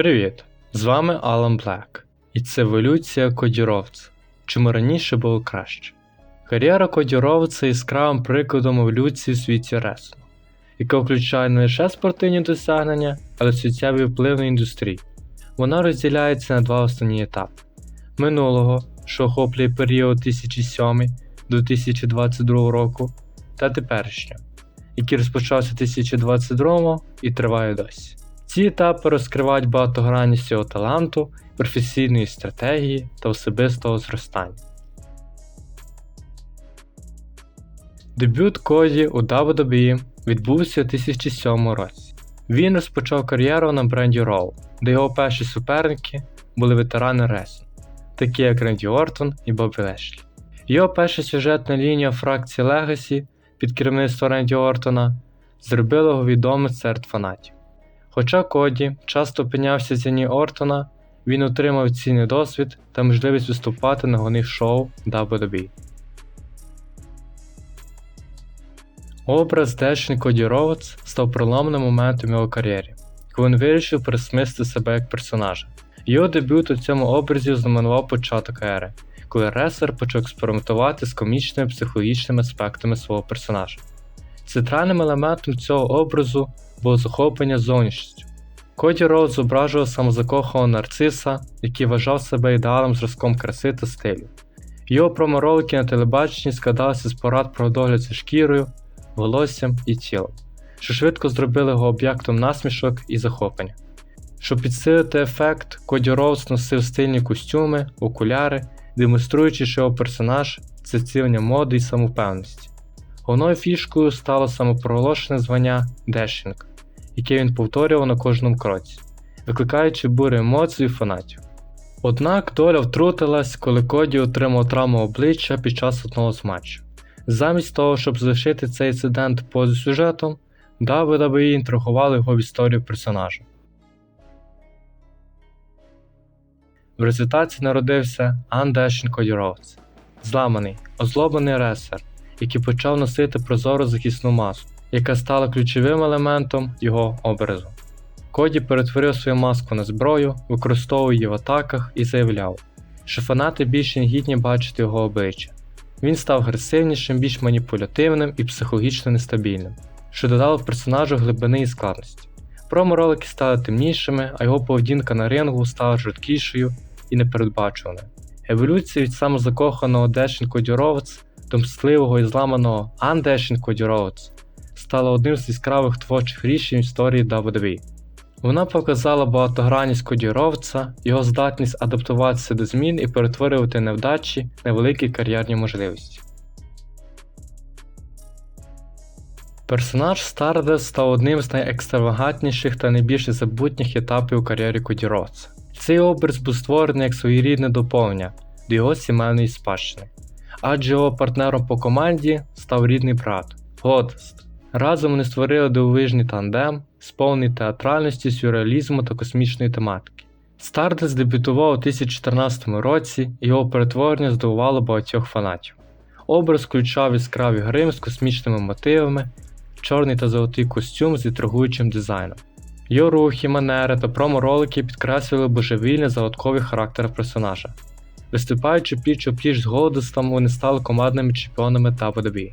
Привіт! З вами Алан Блек, і це еволюція кодіровця, чому раніше було краще. Кар'єра кодіровця є яскравим прикладом еволюції в світі рестлингу, яка включає не лише спортивні досягнення, але й суттєвий вплив на індустрію. Вона розділяється на два основні етапи: минулого, що охоплює період 2007 2022 року, та теперішнього, який розпочався у 2022 і триває досі. Ці етапи розкривають багатогранність його таланту, професійної стратегії та особистого зростання. Дебют Коді у WWE відбувся у 2007 році. Він розпочав кар'єру на бренді Raw, де його перші суперники були ветерани рестлінгу, такі як Ренді Ортон і Бобі Лешлі. Його перша сюжетна лінія фракції Legacy під керівництвом Ренді Ортона зробила його відомим серед фанатів. Хоча Коді часто опинявся в тіні Ортона, він отримав цінний досвід та можливість виступати на головних шоу WWE. Образ Дешні Коді Роудс став проломним моментом його кар'єрі, коли він вирішив пересмислити себе як персонажа. Його дебют у цьому образі знаменував початок ери, коли рестлер почав експериментувати з комічними психологічними аспектами свого персонажа. Центральним елементом цього образу було захоплення зовнішністю. Коді Роуд зображував самозакоханого нарциса, який вважав себе ідеалом зразком краси та стилю. Його проморолики на телебаченні складалися з порад про догляд за шкірою, волоссям і тілом, що швидко зробили його об'єктом насмішок і захоплення. Щоб підсилити ефект, Коді Роуз носив стильні костюми, окуляри, демонструючи, що його персонаж це втілення моди і самовпевненості. Головною фішкою стало самопроголошене звання Дешінг, яке він повторював на кожному кроці, викликаючи бурю емоцій у фанатів. Однак доля втрутилась, коли Коді отримав травму обличчя під час одного з матчів. Замість того, щоб залишити цей інцидент поза сюжетом, WWE інтригували його в історію персонажа. В результаті народився Андешін Коді зламаний, озлоблений ресер, який почав носити прозору захисну маску, яка стала ключовим елементом його образу. Коді перетворив свою маску на зброю, використовував її в атаках і заявляв, що фанати більше не гідні бачити його обличчя. Він став агресивнішим, більш маніпулятивним і психологічно нестабільним, що додало персонажу глибини і складності. Промо-ролики стали темнішими, а його поведінка на рингу стала жорсткішою і непередбачуваною. Еволюція від самозакоханого Дешін Коді до мстливого і зламаного Андешін Коді Роудс стала одним з яскравих творчих рішень в історії WWE. Вона показала багатогранність Коді Роудса, його здатність адаптуватися до змін і перетворювати невдачі на великі кар'єрні можливості. Персонаж Stardust став одним з найекстравагантніших та найбільш забутніх етапів у кар'єрі Коді Роудса. Цей образ був створений як своєрідне доповнення до його сімейної спадщини, адже його партнером по команді став рідний брат Годест. Разом вони створили дивовижний тандем, сповнений театральності, сюрреалізму та космічної тематики. Stardust дебютував у 2014 році, і його перетворення здивувало багатьох фанатів. Образ включав яскраві грим з космічними мотивами, чорний та золотий костюм з інтригуючим дизайном. Його рухи, манери та промо-ролики підкреслювали божевільний загадковий характер персонажа. Виступаючи пліч о пліч з Голдестом, вони стали командними чемпіонами та WWE,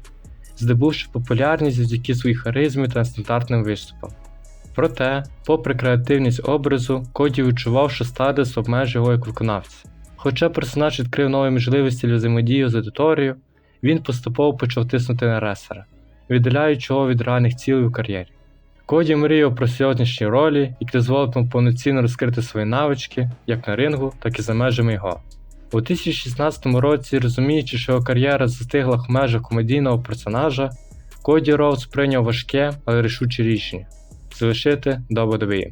здобувши популярність завдяки своїй харизмі та нестандартним виступам. Проте, попри креативність образу, Коді відчував, що Стардес обмежує його як виконавця. Хоча персонаж відкрив нові можливості для взаємодії з аудиторією, він поступово почав тиснути на ресера, віддаляючи його від реальних цілей у кар'єрі. Коді мріяв про сьогоднішні ролі, які дозволить йому повноцінно розкрити свої навички як на рингу, так і за межами його. У 2016 році, розуміючи, що його кар'єра застигла в межах комедійного персонажа, Коді Роудс прийняв важке, але рішуче рішення залишити WWE.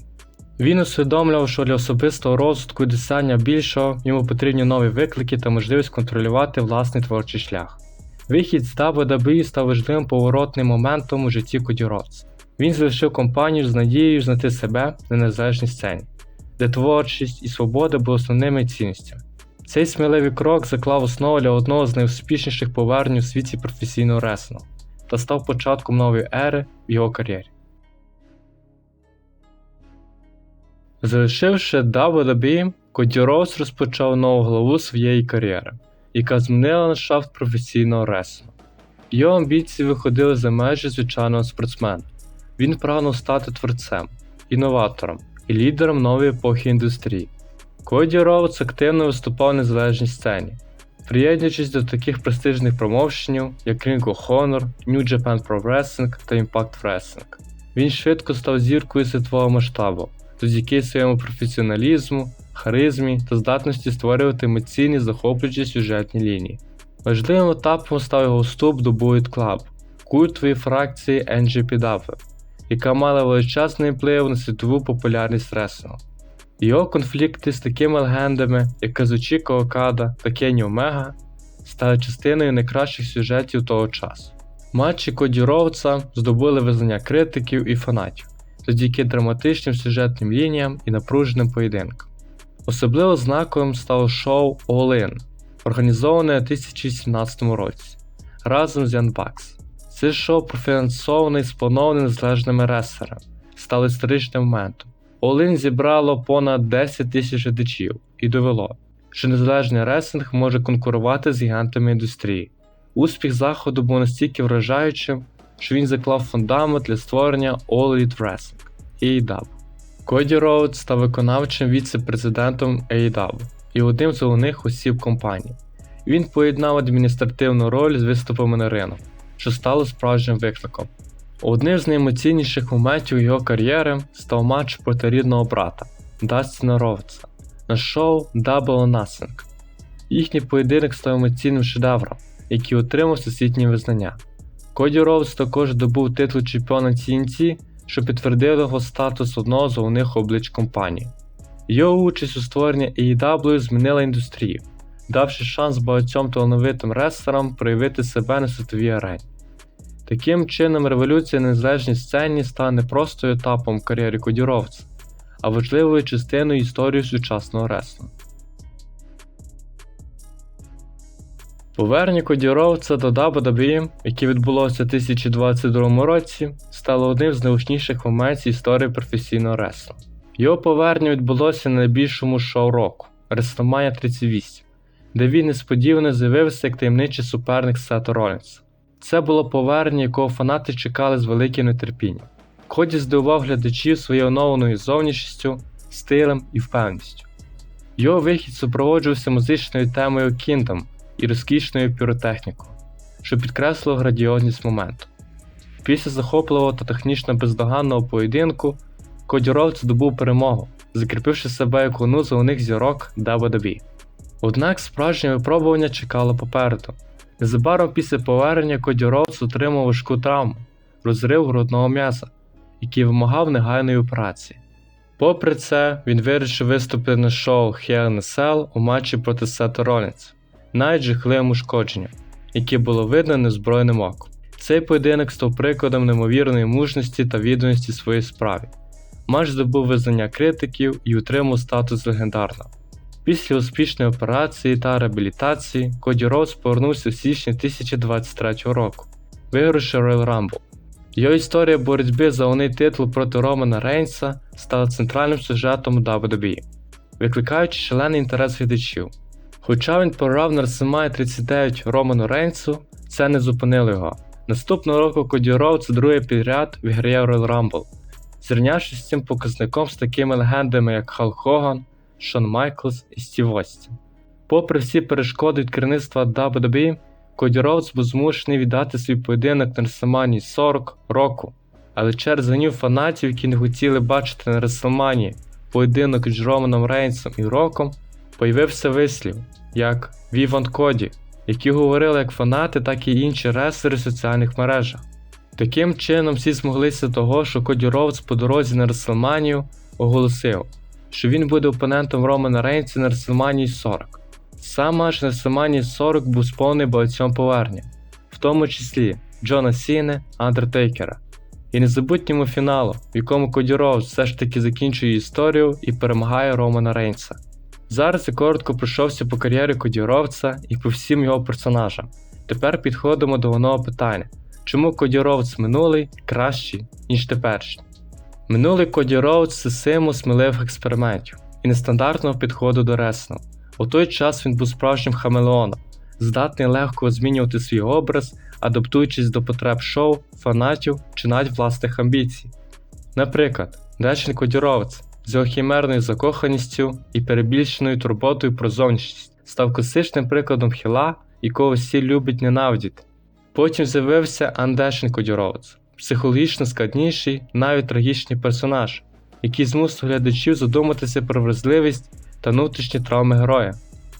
Він усвідомлював, що для особистого розвитку і досягнення більшого йому потрібні нові виклики та можливість контролювати власний творчий шлях. Вихід з WWE став важливим поворотним моментом у житті Коді Роудса. Він залишив компанію з надією знайти себе на незалежній сцені, де творчість і свобода були основними цінностями. Цей сміливий крок заклав основу для одного з найуспішніших повернень у світі професійного реслінгу та став початком нової ери в його кар'єрі. Залишивши WWE, Коді Роуз розпочав нову главу своєї кар'єри, яка змінила ландшафт професійного реслінгу. Його амбіції виходили за межі звичайного спортсмена. Він прагнув стати творцем, інноватором і лідером нової епохи індустрії. Коді Роудс активно виступав на незалежній сцені, приєднуючись до таких престижних промоушенів, як Ring of Honor, New Japan Pro Wrestling та Impact Wrestling. Він швидко став зіркою світового масштабу, завдяки своєму професіоналізму, харизмі та здатності створювати емоційні захоплюючі сюжетні лінії. Важливим етапом став його вступ до Bullet Club, культової фракції NGPW, яка мала величезний вплив на світову популярність реслінгу. Його конфлікти з такими легендами, як Казучіка Окада та Кенні Омега, стали частиною найкращих сюжетів того часу. Матчі Коді Роудса здобули визнання критиків і фанатів завдяки драматичним сюжетним лініям і напруженим поєдинкам. Особливо знаковим стало шоу All In, організоване у 2017 році разом з Bucks. Це шоу профінансоване і сплановане незалежними ресерами, стало історичним моментом. All-In зібрало понад 10 тисяч глядачів і довело, що незалежний рестлинг може конкурувати з гігантами індустрії. Успіх заходу був настільки вражаючим, що він заклав фундамент для створення All Elite Wrestling AEW. Коді Роуд став виконавчим віце-президентом AEW і одним з головних осіб компанії. Він поєднав адміністративну роль з виступами на ринок, що стало справжнім викликом. Одним з найемоційніших моментів його кар'єри став матч проти рідного брата Дастіна Роудса на шоу Double or Nothing. Їхній поєдинок став емоційним шедевром, який отримав всесвітнє визнання. Коді Роудс також добув титул чемпіона TNT, що підтвердив його статус одного з головних облич компанії. Його участь у створенні AEW змінила індустрію, давши шанс багатьом талановитим рестлерам проявити себе на світовій арені. Таким чином, революція незалежній сцені стала не просто етапом в кар'єрі Коді а важливою частиною історії сучасного реслінгу. Повернення Коді Роудса до WWE, яке відбулося у 2022 році, стало одним з найгучніших моментів історії професійного реслінгу. Його повернення відбулося на найбільшому шоу року WrestleMania 38, де він несподівано з'явився як таємничий суперник Сета Ролінса. Це було повернення, якого фанати чекали з великим нетерпінням. Коді здивував глядачів своєю оновленою зовнішністю, стилем і впевненістю. Його вихід супроводжувався музичною темою Kingdom і розкішною піротехнікою, що підкреслило градіозність моменту. Після захопливого та технічно бездоганного поєдинку Коді Роудс здобув перемогу, закріпивши себе як одну з головних зірок WWE. Однак справжнє випробування чекало попереду. Незабаром після повернення Коді Роудс отримав важку травму, розрив грудного м'яса, який вимагав негайної операції. Попри це, він вирішив виступити на шоу Hell Cell у матчі проти Сета Ролінса, навіть ушкодженням, яке було видно незброєним оком. Цей поєдинок став прикладом неймовірної мужності та відданості своїй справі. Матч здобув визнання критиків і отримав статус легендарного. Після успішної операції та реабілітації Коді Роуз повернувся в січні 2023 року, вигравши Royal Rumble. Його історія боротьби за головний титул проти Романа Рейнса стала центральним сюжетом WWE, викликаючи шалений інтерес глядачів. Хоча він програв на WrestleMania 39 Роману Рейнсу, це не зупинило його. Наступного року Коді Роуз другий підряд виграє Royal Rumble, зрівнявшись з цим показником з такими легендами, як Халк Хоган, Шон Майклс і Стів Остін. Попри всі перешкоди від керівництва WWE, Коді Роудс був змушений віддати свій поєдинок на WrestleMania 40 року, але через гнів фанатів, які не хотіли бачити на WrestleMania поєдинок з Романом Рейнсом і Роком, появився вислів як Вівант Коді, які говорили як фанати, так і інші реслери в соціальних мережах. Таким чином всі змоглися того, що Коді Роудс по дорозі на WrestleMania оголосив, що він буде опонентом Романа Рейнса на WrestleMania 40. Сам матч на WrestleMania 40 був сповнений багатьом поверненням, в тому числі Джона Сіне, Андертейкера, і незабутньому фіналу, в якому Коді все ж таки закінчує історію і перемагає Романа Рейнса. Зараз я коротко пройшовся по кар'єрі Коді Роудса і по всім його персонажам. Тепер підходимо до головного питання: чому Коді минулий кращий, ніж теперішній? Минулий Коді Роудс це символ сміливих експериментів і нестандартного підходу до ресну. У той час він був справжнім хамелеоном, здатний легко змінювати свій образ, адаптуючись до потреб шоу, фанатів чи навіть власних амбіцій. Наприклад, Дечен Коді Роудс з його хімерною закоханістю і перебільшеною турботою про зовнішність став класичним прикладом хіла, якого всі люблять ненавидіти. Потім з'явився Андешен Коді Роудс, психологічно складніший, навіть трагічний персонаж, який змусив глядачів задуматися про вразливість та внутрішні травми героя.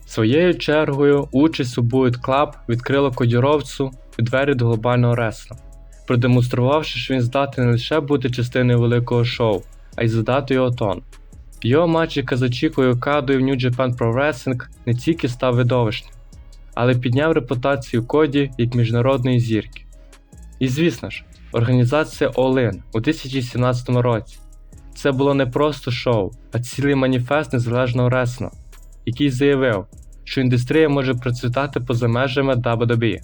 Своєю чергою участь у Bullet Club відкрила кодіровцю двері до глобального ресла, продемонструвавши, що він здатний не лише бути частиною великого шоу, а й задати його тон. Його матч, яка з очікує Окадою в New Japan Pro Wrestling, не тільки став видовищним, але підняв репутацію Коді як міжнародної зірки. І звісно ж, організація In у 2017 році. Це було не просто шоу, а цілий маніфест незалежного ресла, який заявив, що індустрія може процвітати поза межами WWE.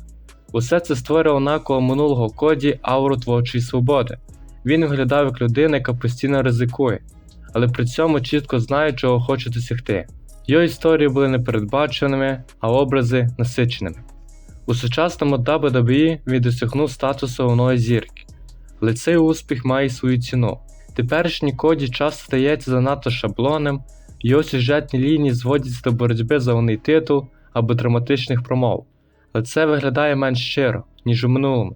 Усе це створювало навколо минулого коді ауру творчої свободи. Він виглядав як людина, яка постійно ризикує, але при цьому чітко знає, чого хоче досягти. Його історії були непередбаченими, а образи насиченими. У сучасному WWE він досягнув статусу головної зірки, але цей успіх має свою ціну. Теперішній коді часто стається занадто шаблонним, його сюжетні лінії зводяться до боротьби за головний титул або драматичних промов, але це виглядає менш щиро, ніж у минулому.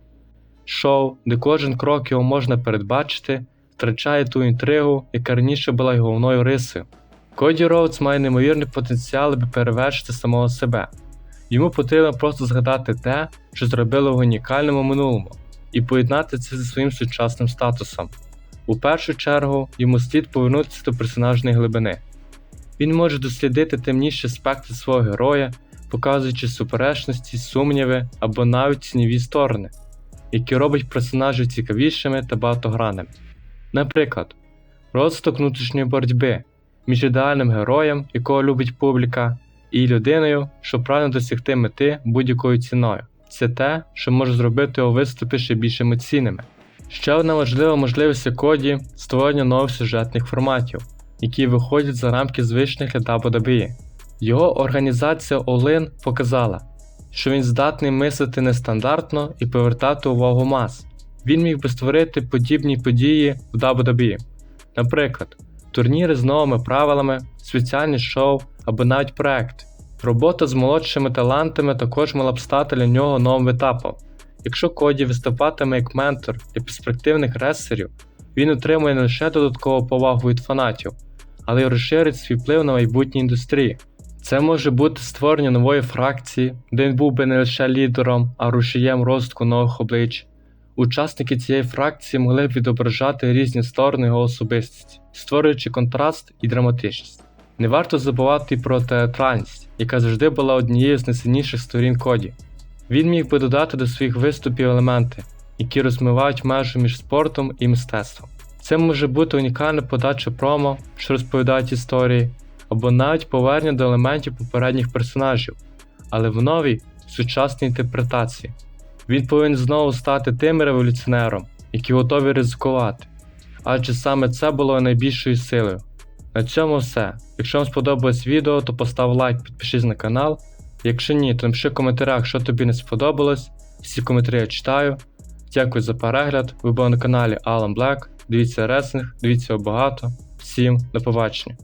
Шоу, де кожен крок його можна передбачити, втрачає ту інтригу, яка раніше була його головною рисою. Коді Роудс має неймовірний потенціал, аби перевершити самого себе. Йому потрібно просто згадати те, що зробило в унікальному минулому, і поєднати це зі своїм сучасним статусом. У першу чергу йому слід повернутися до персонажної глибини. Він може дослідити темніші аспекти свого героя, показуючи суперечності, сумніви або навіть тіньові сторони, які роблять персонажів цікавішими та багатогранними. Наприклад, розвиток внутрішньої боротьби між ідеальним героєм, якого любить публіка, і людиною, що прагне досягти мети будь-якою ціною. Це те, що може зробити його виступи ще більш емоційними. Ще одна важлива можливість у коді створення нових сюжетних форматів, які виходять за рамки звичних для WWE. Його організація All-In показала, що він здатний мислити нестандартно і повертати увагу мас. Він міг би створити подібні події в WWE, наприклад, турніри з новими правилами, спеціальні шоу або навіть проекти. Робота з молодшими талантами також мала б стати для нього новим етапом. Якщо Коді виступатиме як ментор для перспективних ресерів, він отримує не лише додаткову повагу від фанатів, але й розширить свій вплив на майбутнє індустрії. Це може бути створення нової фракції, де він був би не лише лідером, а рушієм розвитку нових облич. Учасники цієї фракції могли б відображати різні сторони його особистості, створюючи контраст і драматичність. Не варто забувати про театральність, яка завжди була однією з найсильніших сторін коді. Він міг би додати до своїх виступів елементи, які розмивають межу між спортом і мистецтвом. Це може бути унікальна подача промо, що розповідають історії, або навіть повернення до елементів попередніх персонажів, але в новій сучасній інтерпретації. Він повинен знову стати тим революціонером, які готові ризикувати, адже саме це було найбільшою силою. На цьому все. Якщо вам сподобалось відео, то постав лайк, підпишись на канал. Якщо ні, то напиши в коментарях, що тобі не сподобалось. Всі коментарі я читаю. Дякую за перегляд. Ви були на каналі Alan Black. Дивіться реслінг, дивіться його багато. Всім до побачення.